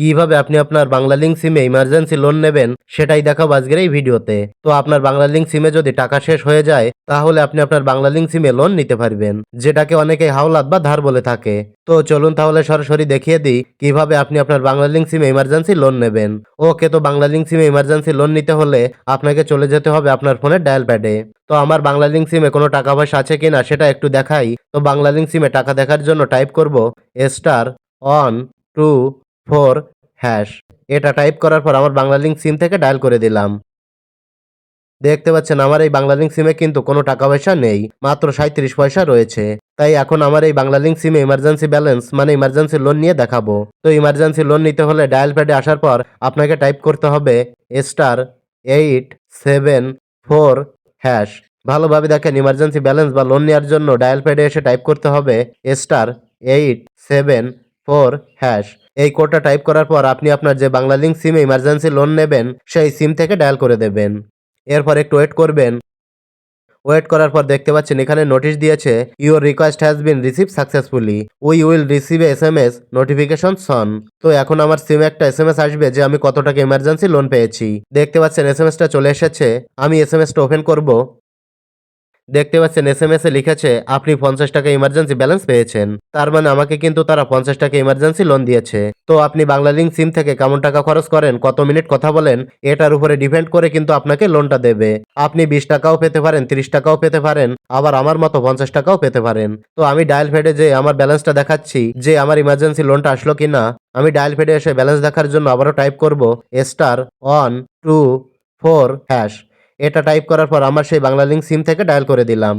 কীভাবে আপনি আপনার বাংলা লিঙ্ক সিমে ইমার্জেন্সি লোন নেবেন সেটাই দেখাবো আজকের এই ভিডিওতে। তো আপনার বাংলা লিঙ্ক সিমে যদি টাকা শেষ হয়ে যায়, তাহলে আপনি আপনার বাংলা লিঙ্ক সিমে লোন নিতে পারবেন, যেটাকে অনেকে হাওলাত বা ধার বলে থাকে। তো চলুন তাহলে সরাসরি দেখিয়ে দিই কীভাবে আপনি আপনার বাংলা লিঙ্ক সিমে ইমার্জেন্সি লোন নেবেন। ওকে, তো বাংলা লিঙ্ক সিমে ইমার্জেন্সি লোন নিতে হলে আপনাকে চলে যেতে হবে আপনার ফোনের ডায়াল প্যাডে তো আমার বাংলা লিঙ্ক সিমে কোনো টাকা পয়সা আছে কিনা সেটা একটু দেখাই। তো বাংলা লিঙ্ক সিমে টাকা দেখার জন্য টাইপ করব star one two four hash. এটা টাইপ করার পর আমার বাংলা লিঙ্ক সিম থেকে ডায়াল করে দিলাম। দেখতে পাচ্ছেন, আমার এই বাংলা লিঙ্ক সিমে কিন্তু কোনো টাকা পয়সা নেই, মাত্র সাঁত্রিশ পয়সা রয়েছে। তাই এখন আমার এই বাংলা লিঙ্ক সিমে ইমার্জেন্সি ব্যালেন্স মানে ইমার্জেন্সি লোন নিয়ে দেখাবো। তো ইমার্জেন্সি লোন নিতে হলে ডায়াল প্যাডে আসার পর আপনাকে টাইপ করতে হবে star eight seven four hash ভালোভাবে দেখেন ইমার্জেন্সি ব্যালেন্স বা লোন নেওয়ার জন্য ডায়াল প্যাডে এসে টাইপ করতে হবে star eight seven four hash এই কোডটা টাইপ করার পর আপনি আপনার যে বাংলা লিঙ্ক সিমে ইমার্জেন্সি লোন নেবেন, সেই সিম থেকে ডায়াল করে দেবেন। এরপর একটু ওয়েট করবেন। ওয়েট করার পর দেখতে পাচ্ছেন এখানে নোটিশ দিয়েছে your request has been received successfully we will receive S M S notification soon তো এখন আমার সিমে একটা এস এম এস আসবে যে আমি কত টাকা ইমার্জেন্সি লোন পেয়েছি। দেখতে পাচ্ছেন এস এম এসটা চলে এসেছে। আমি এস এম এসটা ওপেন করব। দেখতে পাচ্ছেন এস এম এস এ লিখেছে, আপনি পঞ্চাশ টাকা ইমার্জেন্সি ব্যালেন্স পেয়েছেন। তার মানে আমাকে কিন্তু তারা পঞ্চাশ টাকা ইমার্জেন্সি লোন দিয়েছে। তো আপনি বাংলা লিঙ্ক সিম থেকে কেমন টাকা খরচ করেন, কত মিনিট কথা বলেন, এটার উপরে ডিপেন্ড করে কিন্তু আপনাকে লোনটা দেবে। আপনি বিশ টাকাও পেতে পারেন, তিরিশ টাকাও পেতে পারেন, আবার আমার মতো পঞ্চাশ টাকাও পেতে পারেন। তো আমি ডায়াল ফেডে যে আমার ব্যালেন্সটা দেখাচ্ছি, যে আমার ইমার্জেন্সি লোনটা আসলো কিনা আমি ডায়াল ফেডে এসে ব্যালেন্স দেখার জন্য আবারও টাইপ করব star one two four hash এটা টাইপ করার পর আমার সেই বাংলা লিঙ্ক সিম থেকে ডায়াল করে দিলাম।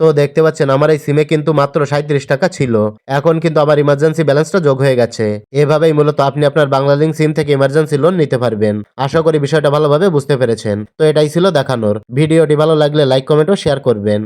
তো দেখতে পাচ্ছেন আমার এই সিমে কিন্তু মাত্র সাঁত্রিশ টাকা ছিল। এখন কিন্তু আমার ইমার্জেন্সি ব্যালেন্সটা যোগ হয়ে গেছে। এভাবেই মূলত আপনি আপনার বাংলা লিঙ্ক সিম থেকে ইমার্জেন্সি লোন নিতে পারবেন। আশা করি বিষয়টা ভালোভাবে বুঝতে পেরেছেন। তো এটাই ছিল দেখানোর। ভিডিওটি ভালো লাগলে লাইক কমেন্ট ও শেয়ার করবেন।